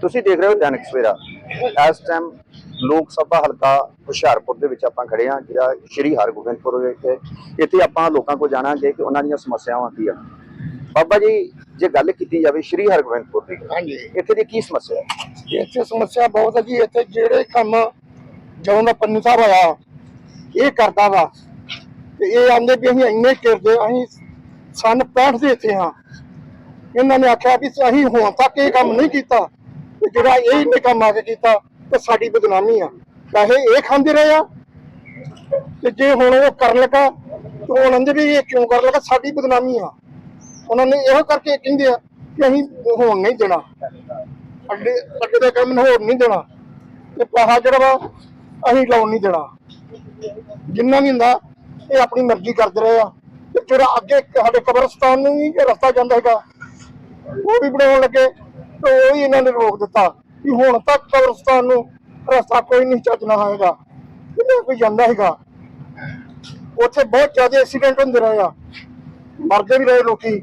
ਤੁਸੀਂ ਦੇਖ ਰਹੇ ਹੋ ਦੈਨਿਕ ਸਵੇਰਾ। ਇਸ ਟਾਈਮ ਲੋਕ ਸਭਾ ਹਲਕਾ ਹੁਸ਼ਿਆਰਪੁਰ ਦੇ ਵਿੱਚ ਆਪਾਂ ਖੜੇ ਹਾਂ ਜਿਹੜਾ ਸ਼੍ਰੀ ਹਰਗੋਬਿੰਦਪੁਰ ਵਿਖੇ। ਇੱਥੇ ਆਪਾਂ ਲੋਕਾਂ ਕੋਲ ਜਾਣਾਂਗੇ ਕਿ ਉਹਨਾਂ ਦੀਆਂ ਸਮੱਸਿਆਵਾਂ ਕੀ ਹਨ ਬਾਬਾ ਜੀ ਜੇ ਗੱਲ ਕੀਤੀ ਜਾਵੇ ਸ਼੍ਰੀ ਹਰਗੋਬਿੰਦਪੁਰ ਦੀ ਹਾਂਜੀ। ਇੱਥੇ ਦੀ ਕੀ ਸਮੱਸਿਆ ਹੈ? ਇੱਥੇ ਸਮੱਸਿਆ ਬਹੁਤ ਹੈ ਜੀ ਇੱਥੇ ਜਿਹੜੇ ਕੰਮ ਜਦੋਂ ਦਾ ਪੰਨੂ ਸਾਹਿਬ ਆਇਆ ਇਹ ਕਰਦਾ ਵਾ। ਤੇ ਇਹ ਆਂਦੇ ਵੀ ਅਸੀਂ ਇੰਨੇ ਕਰਦੇ ਅਸੀਂ ਸਨ 65 ਦੇ ਇੱਥੇ ਹਾਂ। ਇਹਨਾਂ ਨੇ ਆਖਿਆ ਵੀ ਅਸੀਂ ਹੁਣ ਤੱਕ ਇਹ ਕੰਮ ਨਹੀਂ ਕੀਤਾ। ਜਿਹੜਾ ਇਹ ਇੰਨੇ ਕੰਮ ਆ ਕੇ ਕੀਤਾ, ਤੇ ਸਾਡੀ ਬਦਨਾਮੀ ਆ। ਪੈਸੇ ਇਹ ਖਾਂਦੇ ਰਹੇ ਆ। ਤੇ ਜੇ ਹੁਣ ਉਹ ਕਰਨ ਲੱਗਾ, ਤੇ ਉਹ ਆਂਦੇ ਵੀ ਇਹ ਕਿਉਂ ਕਰਨ ਲੱਗਾ? ਸਾਡੀ ਬਦਨਾਮੀ ਆ। ਉਹਨਾਂ ਨੇ ਇਹੋ ਕਰਕੇ ਕਹਿੰਦੇ ਆ ਕਿ ਅਸੀਂ ਹੋਣ ਨਹੀਂ ਦੇਣਾ। ਅੱਡੇ ਅੱਡੇ ਦੇ ਕੰਮ ਨੂੰ ਨਹੀਂ ਦੇਣਾ। ਤੇ ਪੈਸਾ ਜਿਹੜਾ ਵਾ, ਅਸੀਂ ਲਾਉਣ ਨਹੀਂ ਦੇਣਾ। ਜਿੰਨਾ ਵੀ ਹੁੰਦਾ, ਇਹ ਆਪਣੀ ਮਰਜ਼ੀ ਕਰਦੇ ਰਹੇ ਆ। ਤੇ ਜਿਹੜਾ ਅੱਗੇ ਸਾਡੇ ਕਬਰਸਤਾਨ ਨੂੰ ਵੀ ਰਸਤਾ ਜਾਂਦਾ ਹੈਗਾ, ਉਹ ਵੀ ਬਣਾਉਣ ਲੱਗੇ। ਤੇ ਉਹ ਵੀ ਇਹਨਾਂ ਨੇ ਰੋਕ ਦਿੱਤਾ ਕਿ ਹੁਣ ਤੱਕ ਕਬਰਸਤਾਨ ਨੂੰ ਰਸਤਾ ਕੋਈ ਨਹੀਂ ਚੱਜਣਾ ਹੋਏਗਾ ਕਿੰਨਾ ਕੋਈ ਜਾਂਦਾ ਹੈਗਾ। ਉੱਥੇ ਬਹੁਤ ਜ਼ਿਆਦਾ ਐਕਸੀਡੈਂਟ ਹੁੰਦੇ ਰਹੇ ਆ। ਮਰਦੇ ਵੀ ਰਹੇ ਲੋਕੀ।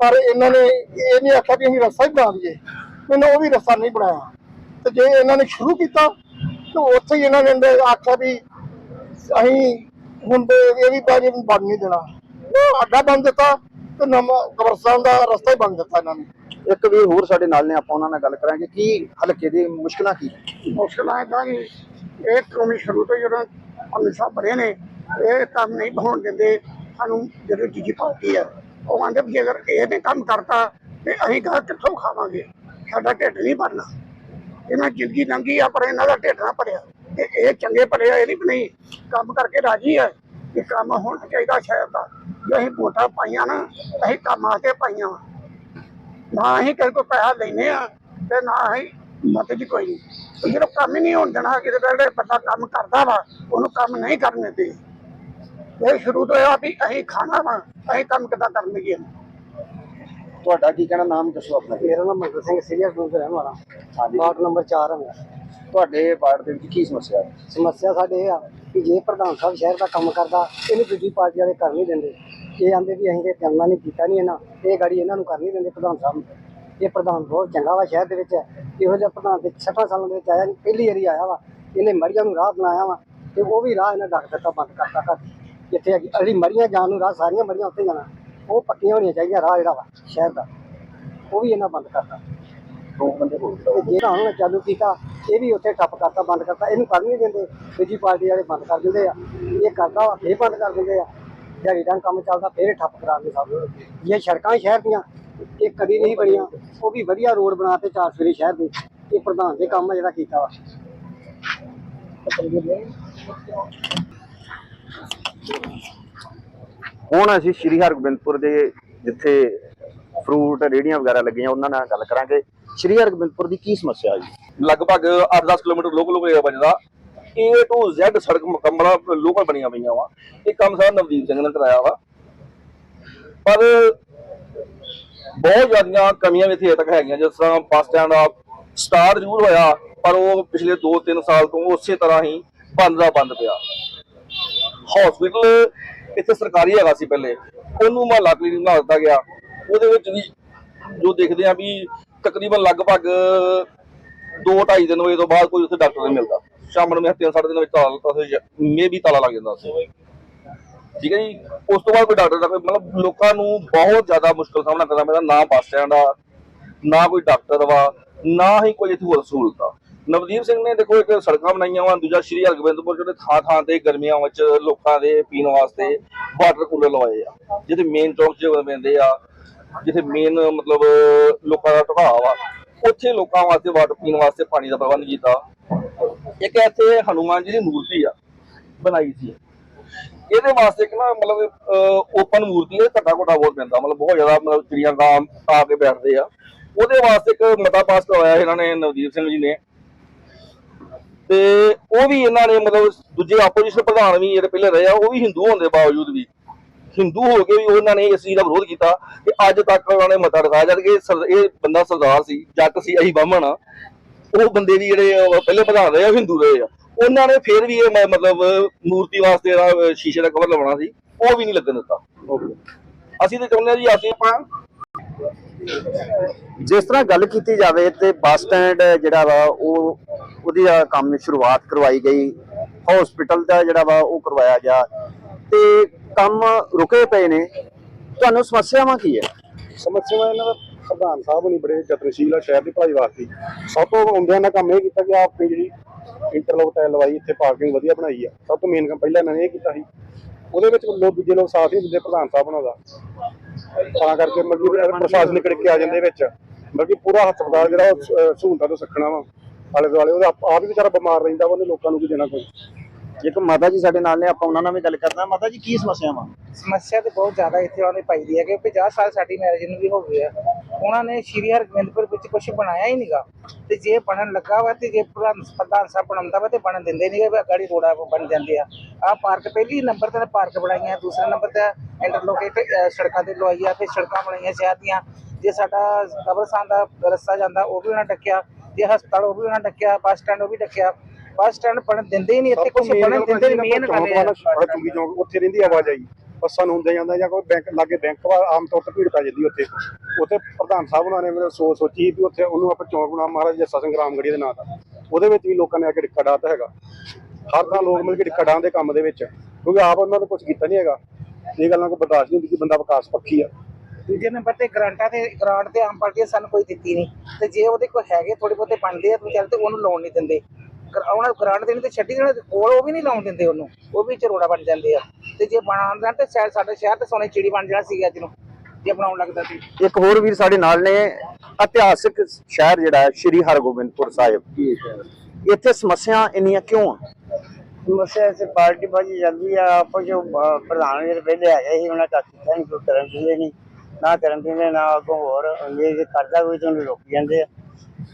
ਪਰ ਇਹਨਾਂ ਨੇ ਇਹ ਨਹੀਂ ਆਖਿਆ ਕਿ ਅਸੀਂ ਰਸਤਾ ਹੀ ਬਣਾ ਦਈਏ। ਮੈਨੂੰ ਉਹ ਵੀ ਰਸਤਾ ਨਹੀਂ ਬਣਾਇਆ। ਤੇ ਜੇ ਇਹਨਾਂ ਨੇ ਸ਼ੁਰੂ ਕੀਤਾ, ਤੇ ਉੱਥੇ ਹੀ ਇਹਨਾਂ ਨੇ ਆਖਿਆ ਵੀ ਅਸੀਂ ਹੁਣ ਇਹ ਵੀ ਬਾਜੀ ਬਣ ਨਹੀਂ ਦੇਣਾ। ਅੱਡਾ ਬੰਦ ਦਿੱਤਾ ਤੇ ਨਵਾਂ ਕਬਰਸਤਾਨ ਦਾ ਰਸਤਾ ਹੀ ਬੰਦ ਦਿੱਤਾ ਇਹਨਾਂ ਨੇ। ਇੱਕ ਵੀ ਹੋਰ ਸਾਡੇ ਨਾਲ ਨੇ, ਆਪਾਂ ਉਹਨਾਂ ਨਾਲ ਗੱਲ ਕਰਾਂਗੇ। ਕੀ ਹਲਕੇ ਦੀ ਮੁਸ਼ਕਲਾਂ ਕੀ? ਮੁਸ਼ਕਲਾਂ ਇਦਾਂ ਕਿ ਇਹ ਕੌਮੀ ਸ਼ੁਰੂ ਤੋਂ ਜਦੋਂ ਹਮੇਸ਼ਾ ਬੜੇ ਨੇ, ਇਹ ਕੰਮ ਨਹੀਂ ਹੋਣ ਦਿੰਦੇ। ਸਾਨੂੰ ਜਿਹੜੀ ਦੂਜੀ ਪਾਰਟੀ ਆ, ਉਹ ਆਂਦੇ ਵੀ ਅਗਰ ਇਹ ਨੇ ਕੰਮ ਕਰਤਾ, ਤੇ ਅਸੀਂ ਗਾਹ ਕਿੱਥੋਂ ਖਾਵਾਂਗੇ? ਸਾਡਾ ਢਿੱਡ ਨਹੀਂ ਭਰਨਾ। ਇਹਨਾਂ ਜ਼ਿੰਦਗੀ ਲੰਘੀ ਆ, ਪਰ ਇਹਨਾਂ ਦਾ ਢਿੱਡ ਨਾ ਭਰਿਆ। ਤੇ ਇਹ ਚੰਗੇ ਭਲੇ ਆ, ਇਹ ਨਹੀਂ ਵੀ ਨਹੀਂ? ਕੰਮ ਕਰਕੇ ਰਾਜੀ ਆ। ਕਿ ਕੰਮ ਹੋਣਾ ਚਾਹੀਦਾ ਸ਼ਹਿਰ ਦਾ। ਜੇ ਅਸੀਂ ਵੋਟਾਂ ਪਾਈਆਂ ਨਾ, ਅਸੀਂ ਕੰਮ ਆ ਕੇ ਪਾਈਆਂ ਵਾਂ। ਨਾ ਅਸੀਂ ਕਿਸੇ ਕੋਲ ਪੈਸਾ ਲੈਨੇ ਆ ਤੇ ਨਾ ਮਤ ਜੀ ਕੋਈ ਨਹੀਂ। ਜਿਹੜਾ ਕੰਮ ਹੀ ਨਹੀਂ ਹੋਣ ਦੇਣਾ ਕਿਤੇ ਜਿਹੜੇ ਬੰਦਾ ਕੰਮ ਕਰਦਾ ਵਾ ਉਹਨੂੰ ਕੰਮ ਨਹੀਂ ਕਰਨ ਦਿੰਦੇ। ਇਹ ਸ਼ੁਰੂ ਤੋਂ ਆ ਵੀ ਅਸੀਂ ਖਾਣਾ ਵਾ ਅਸੀਂ ਕੰਮ ਕਿੱਦਾਂ ਕਰਨ ਲਈਏ ਤੁਹਾਡਾ ਕੀ ਕਹਿਣਾ ਨਾਮ ਦੱਸੋ ਆਪਣਾ? ਮੇਰਾ ਨਾਮ ਮਨਜੀਤ ਸਿੰਘ ਸੀਰੀਅਸ ਤੋਂ ਰਹਿਣ ਵਾਲਾ। ਹਾਂਜੀ। ਵਾਰਡ ਨੰਬਰ 4 ਹੈ ਤੁਹਾਡੇ ਵਾਰਡ ਦੇ ਵਿੱਚ ਕੀ ਸਮੱਸਿਆ? ਹੈ ਸਮੱਸਿਆ ਸਾਡੇ ਇਹ ਆ ਕਿ ਜੇ ਪ੍ਰਧਾਨ ਸਾਹਿਬ ਸ਼ਹਿਰ ਦਾ ਕੰਮ ਕਰਦਾ ਇਹਨੂੰ ਦੂਜੀ ਪਾਰਟੀ ਵਾਲੇ ਕਰ ਨਹੀਂ ਦਿੰਦੇ। ਇਹ ਆਂਦੇ ਵੀ ਅਸੀਂ ਤੇ ਕਰਨਾ ਨਹੀਂ ਕੀਤਾ ਨਹੀਂ ਇਹਨਾਂ। ਇਹ ਗਾੜੀ ਇਹਨਾਂ ਨੂੰ ਕਰ ਨਹੀਂ ਦਿੰਦੇ ਪ੍ਰਧਾਨ ਸਾਹਿਬ ਨੂੰ। ਇਹ ਪ੍ਰਧਾਨ ਬਹੁਤ ਚੰਗਾ ਵਾ ਸ਼ਹਿਰ ਦੇ ਵਿੱਚ। ਇਹੋ ਜਿਹਾ ਪ੍ਰਧਾਨ ਤੇ 60 ਸਾਲਾਂ ਦੇ ਵਿੱਚ ਆਇਆ ਨਹੀਂ ਪਹਿਲੀ ਵਾਰੀ ਆਇਆ ਵਾ। ਇਹਨੇ ਮੜੀਆਂ ਨੂੰ ਰਾਹ ਬਣਾਇਆ ਵਾ ਤੇ ਉਹ ਵੀ ਰਾਹ ਇਹਨਾਂ ਡੱਕ ਦਿੱਤਾ ਬੰਦ ਕਰਤਾ ਕਰ ਜਿੱਥੇ ਅੜੀ ਮੜੀਆਂ ਜਾਣ ਨੂੰ ਰਾਹ ਸਾਰੀਆਂ ਮੜੀਆਂ ਉੱਥੇ ਜਾਣਾ। ਉਹ ਪੱਕੀਆਂ ਹੋਣੀਆਂ ਚਾਹੀਦੀਆਂ ਰਾਹ ਜਿਹੜਾ ਵਾ ਸ਼ਹਿਰ ਦਾ। ਉਹ ਵੀ ਇਹਨਾਂ ਬੰਦ ਕਰਤਾ। ਦੋ ਬੰਦੇ ਤੇ ਜਿਹੜਾ ਉਹਨਾਂ ਚਾਲੂ ਕੀਤਾ ਇਹ ਵੀ ਉੱਥੇ ਠੱਪ ਕਰਤਾ ਬੰਦ ਕਰਤਾ। ਇਹਨੂੰ ਕਰ ਨਹੀਂ ਦਿੰਦੇ। ਦੂਜੀ ਪਾਰਟੀ ਵਾਲੇ ਬੰਦ ਕਰ ਦਿੰਦੇ ਆ। ਇਹ ਕਰਦਾ ਵਾ ਫੇਰ ਬੰਦ ਕਰ ਦਿੰਦੇ ਆ। ਦਿਹਾੜੀ ਦਾ ਕੰਮ ਚੱਲਦਾ ਫੇਰ ਠੱਪ ਕਰਾ ਦਿੰਦੇ ਸਭ। ਇਹ ਸੜਕਾਂ ਸ਼ਹਿਰ ਦੀਆਂ ਇਹ ਕਦੀ ਨਹੀਂ ਬਣੀਆਂ। ਉਹ ਵੀ ਵਧੀਆ ਰੋਡ ਬਣਾਤੇ ਚਾਰ ਸਵੇਰੇ ਸ਼ਹਿਰ ਦੇ। ਇਹ ਪ੍ਰਧਾਨ ਦੇ ਕੰਮ ਆ ਜਿਹੜਾ ਕੀਤਾ ਵਾ। ਹੁਣ ਅਸੀਂ ਸ਼੍ਰੀ ਹਰਗੋਬਿੰਦਪੁਰ ਦੇ ਜਿੱਥੇ ਫਰੂਟ ਰੇੜੀਆਂ ਵਗੈਰਾ ਲੱਗੀਆਂ ਉਹਨਾਂ ਨਾਲ ਗੱਲ ਕਰਾਂਗੇ। ਸ਼੍ਰੀ ਹਰਗੋਬਿੰਦਪੁਰ ਦੀ ਕੀ ਸਮੱਸਿਆ ਜੀ? ਲਗਭਗ 8-10 ਕਿਲੋਮੀਟਰ ਲੋਕਲ ਏਰੀਆ ਵੱਜਦਾ A to Z ਸੜਕ ਮੁਕੰਮਲ ਲੋਕਲ ਬਣੀਆਂ ਪਈਆਂ ਵਾ। ਇਹ ਕੰਮ ਸਾਰਾ ਨਵਦੀਪ ਸਿੰਘ ਨੇ ਕਰਾਇਆ ਵਾ। ਪਰ ਬਹੁਤ ਜ਼ਿਆਦੀਆਂ ਕਮੀਆਂ ਵੀ ਇੱਥੇ ਤੱਕ ਹੈਗੀਆਂ, ਜਿਸ ਤਰ੍ਹਾਂ ਬੱਸ ਸਟੈਂਡ ਆ, ਸਟਾਰ ਜ਼ਰੂਰ ਹੋਇਆ, ਪਰ ਉਹ ਪਿਛਲੇ 2-3 ਸਾਲ ਤੋਂ ਉਸੇ ਤਰ੍ਹਾਂ ਹੀ ਬੰਦ ਦਾ ਬੰਦ ਪਿਆ। ਹਸਪੀਟਲ ਇੱਥੇ ਸਰਕਾਰੀ ਹੈਗਾ ਸੀ ਪਹਿਲੇ। ਉਹਨੂੰ ਮਹੱਲਾ ਕਲੀਨਿਕ ਬਣਾ ਦਿੱਤਾ ਗਿਆ। ਉਹਦੇ ਵਿੱਚ ਵੀ ਜੋ ਦੇਖਦੇ ਆ ਵੀ ਤਕਰੀਬਨ ਲਗਭਗ 2-2.5 ਦਿਨ ਵਜੇ ਤੋਂ ਬਾਅਦ ਕੋਈ ਉੱਥੇ ਡਾਕਟਰ ਨਹੀਂ ਮਿਲਦਾ। ਸ਼ਾਮ ਨੂੰ ਮੈਂ 3-4 ਦਿਨ ਵਿੱਚ ਤਾਲਾ ਮੇ ਵੀ ਤਾਲਾ ਲੱਗ ਜਾਂਦਾ ਸੀ। ਠੀਕ ਹੈ ਜੀ? ਉਸ ਤੋਂ ਬਾਅਦ ਕੋਈ ਡਾਕਟਰ ਦਾ ਕੋਈ ਮਤਲਬ ਲੋਕਾਂ ਨੂੰ ਬਹੁਤ ਜ਼ਿਆਦਾ ਮੁਸ਼ਕਲ ਸਾਹਮਣਾ ਕਰਨਾ ਪੈਂਦਾ, ਨਾ ਬੱਸ ਸਟੈਂਡ ਆ ਨਾ ਕੋਈ ਡਾਕਟਰ ਵਾ ਨਾ ਹੀ ਕੋਈ ਇੱਥੇ ਹੋਰ ਸਹੂਲਤ ਆ। ਨਵਦੀਪ ਸਿੰਘ ਨੇ ਦੇਖੋ ਇੱਕ ਸੜਕਾਂ ਬਣਾਈਆਂ ਵਾ ਦੂਜਾ ਸ਼੍ਰੀ ਹਰਗੋਬਿੰਦਪੁਰ, ਜਿਹੜੇ ਥਾਂ ਥਾਂ ਤੇ ਗਰਮੀਆਂ ਵਿੱਚ ਲੋਕਾਂ ਦੇ ਪੀਣ ਵਾਸਤੇ ਵਾਟਰ ਕੂਲਰ ਲਵਾਏ ਆ। ਜਿੱਥੇ ਮੇਨ ਚੌਂਕ 'ਚ ਬੰਦੇ ਆ, ਜਿੱਥੇ ਮੇਨ ਮਤਲਬ ਲੋਕਾਂ ਦਾ ਢਵਾਹ ਵਾ, ਉੱਥੇ ਲੋਕਾਂ ਵਾਸਤੇ ਵਾਟਰ ਪੀਣ ਵਾਸਤੇ ਪਾਣੀ ਦਾ ਪ੍ਰਬੰਧ ਕੀਤਾ। ਇੱਕ ਇੱਥੇ ਹਨੂਮਾਨ ਜੀ ਦੀ ਮੂਰਤੀ ਆ, ਬਣਾਈ ਸੀ। ਇਹਦੇ ਵਾਸਤੇ ਇੱਕ ਨਾ ਮਤਲਬ ਓਪਨ ਮੂਰਤੀ ਹੈ ਘੱਟਾ ਘੱਟਾ ਬਹੁਤ ਪੈਂਦਾ, ਮਤਲਬ ਬਹੁਤ ਜ਼ਿਆਦਾ, ਮਤਲਬ ਚਿੜੀਆਂ ਗਾਂ ਆ ਕੇ ਬੈਠਦੇ ਆ। ਉਹਦੇ ਵਾਸਤੇ ਇੱਕ ਮਤਾ ਪਾਸ ਕਰਵਾਇਆ ਇਹਨਾਂ ਨੇ, ਨਵਦੀਪ ਸਿੰਘ ਜੀ ਨੇ। ਤੇ ਉਹ ਵੀ ਇਹਨਾਂ ਨੇ ਮਤਲਬ ਦੂਜੇ ਆਪੋਜੀਸ਼ਨ ਪ੍ਰਧਾਨ ਵੀ ਜਿਹੜੇ ਪਹਿਲੇ ਰਹੇ ਆ, ਉਹ ਵੀ ਹਿੰਦੂ ਹੋਣ ਦੇ ਬਾਵਜੂਦ ਵੀ, ਹਿੰਦੂ ਹੋ ਕੇ ਵੀ ਉਹਨਾਂ ਨੇ ਇਸ ਚੀਜ਼ ਦਾ ਵਿਰੋਧ ਕੀਤਾ ਕਿ ਅੱਜ ਤੱਕ ਉਹਨਾਂ ਨੇ ਮਤਾ ਰਖਾਇਆ, ਜਦ ਕਿ ਸਰ- ਇਹ ਬੰਦਾ ਸਰਦਾਰ ਸੀ, ਜੱਟ ਸੀ, ਅਸੀਂ ਬਾਹਮਣ ਆ। ਉਹ ਬੰਦੇ ਵੀ ਜਿਹੜੇ ਪਹਿਲੇ ਪ੍ਰਧਾਨ ਰਹੇ ਆ ਉਹ ਹਿੰਦੂ ਰਹੇ ਆ। ਉਹਨਾਂ ਨੇ ਫਿਰ ਵੀ ਇਹ ਮਤਲਬ ਮੂਰਤੀ ਵਾਸਤੇ ਜਿਹੜਾ ਸ਼ੀਸ਼ੇ ਦਾ ਕਵਰ ਲਵਾਉਣਾ ਸੀ ਉਹ ਵੀ ਨਹੀਂ ਲੱਗਣ ਦਿੱਤਾ। ਅਸੀਂ ਤਾਂ ਚਾਹੁੰਦੇ ਹਾਂ ਜੀ ਅਸੀਂ ਆਪਾਂ ਜਿਸ ਤਰ੍ਹਾਂ ਗੱਲ ਕੀਤੀ ਜਾਵੇ ਤੇ ਬੱਸ ਸਟੈਂਡ ਜਿਹੜਾ ਵਾ ਉਹ ਉਹਦੀ ਆ ਕੰਮ ਦੀ ਸ਼ੁਰੂਆਤ ਕਰਵਾਈ ਗਈ। ਹਸਪੀਟਲ ਦਾ ਜਿਹੜਾ ਵਾ ਉਹ ਕਰਵਾਇਆ ਗਿਆ। ਤੇ ਕੰਮ ਰੁਕੇ ਪਏ ਨੇ। ਤੁਹਾਨੂੰ ਸਮੱਸਿਆਵਾਂ ਕੀ ਹੈ? ਸਮੱਸਿਆ ਇਹਨਾਂ ਦਾ ਪ੍ਰਧਾਨ ਸਾਹਿਬ ਨਹੀਂ ਬੜੇ ਯਤਨਸ਼ੀਲ ਆ ਸ਼ਹਿਰ ਦੀ ਭਲਾਈ ਵਾਸਤੇ। ਸਭ ਤੋਂ ਆਉਂਦਿਆਂ ਨਾਲ ਕੰਮ ਇਹ ਕੀਤਾ ਕਿ ਆਪਣੀ ਜਿਹੜੀ ਇੰਟਰਲੋਕ ਟਾਇਲ ਲਵਾਈ ਇੱਥੇ ਪਾਰਕਿੰਗ ਵਧੀਆ ਬਣਾਈ ਆ। ਸਭ ਤੋਂ ਮੇਨ ਕੰਮ ਪਹਿਲਾਂ ਇਹਨਾਂ ਨੇ ਇਹ ਕੀਤਾ ਸੀ। ਉਹਦੇ ਵਿੱਚ ਲੋਕ ਦੂਜੇ ਲੋਕ ਸਾਥ ਨਹੀਂ ਦਿੰਦੇ ਪ੍ਰਧਾਨ ਸਾਹਿਬ ਉਹਨਾਂ ਦਾ। ਤਾਂ ਕਰਕੇ ਮਤਲਬ ਕਿ ਪ੍ਰਸ਼ਾਸਨਿਕ ਕੇ ਆ ਜਾਂਦੇ ਵਿੱਚ। ਮਤਲਬ ਕਿ ਪੂਰਾ ਹਸਪਤਾਲ ਜਿਹੜਾ ਉਹ ਸਹੂਲਤਾਂ ਤੋਂ ਸੱਖਣਾ ਵਾ। ਆਲੇ ਦੁਆਲੇ ਉਹਦਾ ਆਪ ਆਪ ਹੀ ਵਿਚਾਰਾ ਬਿਮਾਰ ਰਹਿੰਦਾ ਵਾ, ਉਹਨੇ ਲੋਕਾਂ ਨੂੰ ਕੀ ਦੇਣਾ ਕੋਈ। ਇੱਕ ਮਾਤਾ ਜੀ ਸਾਡੇ ਨਾਲ ਨੇ, ਆਪਾਂ ਉਹਨਾਂ ਨਾਲ ਵੀ ਗੱਲ ਕਰਨਾ ਮਾਤਾ ਜੀ, ਕੀ ਸਮੱਸਿਆਵਾਂ? ਸਮੱਸਿਆ ਤੇ ਬਹੁਤ ਜ਼ਿਆਦਾ ਇੱਥੇ ਉਹਨੇ ਪਾਈ ਦੀ ਹੈ ਕਿ 50 ਸਾਲ ਸਾਡੀ ਮੈਰਿਜ ਨੂੰ ਵੀ ਹੋ ਗਏ ਆ ਉਹਨਾਂ ਨੇ ਸ਼੍ਰੀ ਹਰਗੋਬਿੰਦਪੁਰ ਵਿੱਚ ਕੁਝ ਬਣਾਇਆ ਹੀ ਨਹੀਂਗਾ ਤੇ ਜੇ ਬਣਨ ਲੱਗਾ ਵਾ ਤੇ ਜੇ ਪ੍ਰਧਾਨ ਪ੍ਰਧਾਨ ਸਾਹਿਬ ਬਣਾਉਂਦਾ ਵਾ ਤੇ ਬਣਨ ਦਿੰਦੇ ਨਹੀਂਗੇ ਵੀ ਗਾੜੀ ਰੋੜਾ ਬਣ ਜਾਂਦੇ ਆ। ਆ ਪਾਰਕ ਪਹਿਲੀ ਨੰਬਰ ਤੇ ਪਾਰਕ ਬਣਾਈਆਂ, ਦੂਸਰੇ ਨੰਬਰ ਤੇ ਇੰਟਰਲੋਕੇਟ ਸੜਕਾਂ ਤੇ ਲਵਾਈ ਫਿਰ ਸੜਕਾਂ ਬਣਾਈਆਂ ਸ਼ਹਿਰ ਦੀਆਂ। ਜੇ ਸਾਡਾ ਕਬਰਸਤਾਨ ਦਾ ਰਸਤਾ ਜਾਂਦਾ, ਉਹ ਵੀ ਉਹਨਾਂ ਡੱਕਿਆ। ਜੇ ਹਸਪਤਾਲ, ਉਹ ਵੀ ਉਹਨਾਂ ਡੱਕਿਆ, ਬੱਸ ਸਟੈਂਡ, ਉਹ ਵੀ ਡੱਕਿਆ। ਬੱਸ ਸਟੈਂਡ ਬਣਨ ਦਿੰਦੇ ਹੀ ਨਹੀਂ ਇੱਥੇ ਕੁਝ ਬਣਨ ਦਿੰਦੇ ਨਹੀਂ ਮੇਨ ਗੱਲ ਆ। ਸਾਡਾ ਚੁੰਗੀ ਚੌਂਕ ਉੱਥੇ ਰਹਿੰਦੀ ਆਵਾਜਾਈ ਬੱਸਾਂ ਨੂੰ ਹੁੰਦੇ ਜਾਂਦਾ ਜਾਂ ਕੋਈ ਬੈਂਕ ਲਾਗੇ ਬੈਂਕ ਵਾ ਆਮ ਤੌਰ ਤੇ ਭੀੜ ਪੈ ਜਾਂਦੀ ਉੱਥੇ। ਉੱਥੇ ਪ੍ਰਧਾਨ ਸਾਹਿਬ ਉਹਨਾਂ ਨੇ ਮੇਰੇ ਸੋਚ ਸੋਚੀ ਵੀ ਉੱਥੇ ਉਹਨੂੰ ਆਪਾਂ ਚੌਂਕ ਬਣਾ ਮਹਾਰਾਜ ਜੱਸਾ ਸਿੰਘ ਰਾਮਗੜੀ ਦੇ ਨਾਂ ਦਾ। ਉਹਦੇ ਵਿੱਚ ਵੀ ਲੋਕਾਂ ਨੇ ਆ ਕੇ ਡਿੱਕਾ ਡਾਤਾ ਹੈਗਾ। ਹਰ ਥਾਂ ਲੋਕ ਮਿਲ ਕੇ ਡਿੱਕਾ ਡਾਹਣ ਦੇ ਕੰਮ ਦੇ ਵਿੱਚ। ਕਿਉਂਕਿ ਆਪ ਉਹਨਾਂ ਨੇ ਕੁਝ ਕੀਤਾ ਨਹੀਂ ਹੈਗਾ। ਇਹ ਗੱਲਾਂ ਕੋਈ ਬਰਦਾਸ਼ਤ ਨਹੀਂ ਹੁੰਦੀ ਕਿ ਬੰਦਾ ਵਿਕਾਸ ਪੱਖੀ ਆ। ਦੂਜੇ ਨੰਬਰ ਤੇ ਗ੍ਰਾਂਟਾਂ ਤੇ ਗ੍ਰਾਂਟ ਤੇ ਆਮ ਪਾਰਟੀ ਸਾਨੂੰ ਕੋਈ ਦਿੱਤੀ ਨਹੀਂ। ਤੇ ਜੇ ਉਹਦੇ ਕੋਲ ਹੈਗੇ ਥੋੜੇ ਬਹੁਤੇ ਬਣਦੇ ਆ ਤੂੰ ਚੱਲ ਤੇ ਉਹਨੂੰ ਲਾਉਣ ਨਹੀਂ ਦਿੰਦੇ। ਉਹਨਾਂ ਗ੍ਰਾਂਟ ਦੇਣੀ ਤੇ ਛੱਡੀ ਦੇਣਾ ਕੋਲ ਉਹ ਵੀ ਨਹੀਂ ਲਾਉਣ ਦਿੰਦੇ ਉਹਨੂੰ। ਉਹ ਵੀ ਚਰੋੜਾ ਬਣ ਜਾਂਦੇ ਆ। ਤੇ ਜੇ ਬਣਾਉਂਦਾ ਤੇ ਸ਼ਾਇਦ ਸਾਡਾ ਸ਼ਹਿਰ ਤੇ ਸੋਨੇ ਚਿੜੀ ਬਣ ਜਾਣਾ ਸੀਗਾ ਅੱਜ ਨੂੰ ਜੇ ਬਣਾਉਣ ਲੱਗਦਾ ਸੀ ਇੱਕ ਹੋਰ ਵੀਰ ਸਾਡੇ ਨਾਲ ਨੇ ਇਤਿਹਾਸਿਕ ਸ਼ਹਿਰ ਜਿਹੜਾ ਹੈ ਸ਼੍ਰੀ ਹਰਗੋਬਿੰਦਪੁਰ ਸਾਹਿਬ। ਇੱਥੇ ਸਮੱਸਿਆ ਇੰਨੀਆਂ ਕਿਉਂ ਆ? ਸਮੱਸਿਆ ਇਸ ਪਾਰਟੀ ਬਾਜੀ ਜਾਂਦੀ ਆ ਆਪ ਜੋ ਪ੍ਰਧਾਨ ਜਿਹੜੇ ਪਹਿਲੇ ਹੈਗੇ ਸੀ ਉਹਨਾਂ ਕੱਖ ਨਹੀਂ ਕੋਈ ਕਰਨ ਦਿੰਦੇ ਨਹੀਂ ਨਾ ਕਰਨ ਦਿੰਦੇ ਨਾ ਅੱਗੋਂ ਹੋਰ ਜੇ ਕਰਦਾ ਕੋਈ ਤਾਂ ਉਹਨੂੰ ਰੋਕ ਜਾਂਦੇ ਆ।